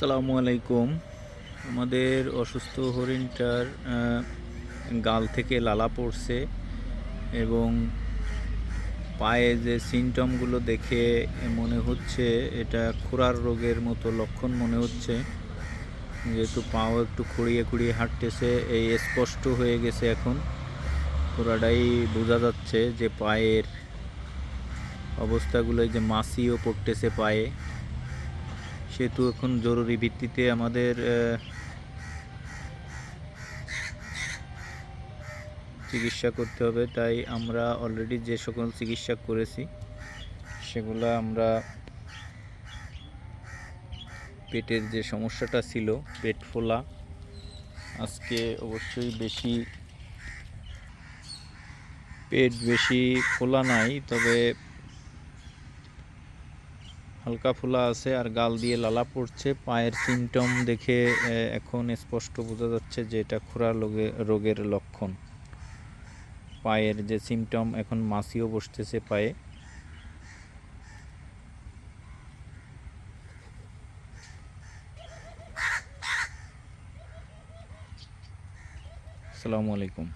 আসসালামু আলাইকুম। আমাদের অসুস্থ হরিণটার গাল থেকে লালা পড়ছে এবং পায়ে যে সিমটমগুলো দেখে মনে হচ্ছে এটা খুরার রোগের মতো লক্ষণ মনে হচ্ছে। যেহেতু পাও একটু খুঁড়িয়ে খুঁড়িয়ে হাঁটতেছে, এই স্পষ্ট হয়ে গেছে এখন। পুরাটাই বোঝা যাচ্ছে যে পায়ের অবস্থাগুলো যে মাছিও পড়তেছে পায়ে। সেহেতু এখন জরুরি ভিত্তিতে আমাদের চিকিৎসা করতে হবে। তাই আমরা অলরেডি যে সকল চিকিৎসা করেছি, সেগুলো আমরা পেটের যে সমস্যাটা ছিল, পেট ফোলা, আজকে অবশ্যই বেশি পেট বেশি ফোলা নাই, তবে হালকা ফোলা আছে আর গাল দিয়ে লালা পড়ছে। পায়ের সিমটম দেখে এখন স্পষ্ট বোঝা যাচ্ছে যে এটা খুরা রোগে রোগের লক্ষণ। পায়ের যে সিমটম এখন মাছিও বসতেছে পায়ে। আসসালামু আলাইকুম।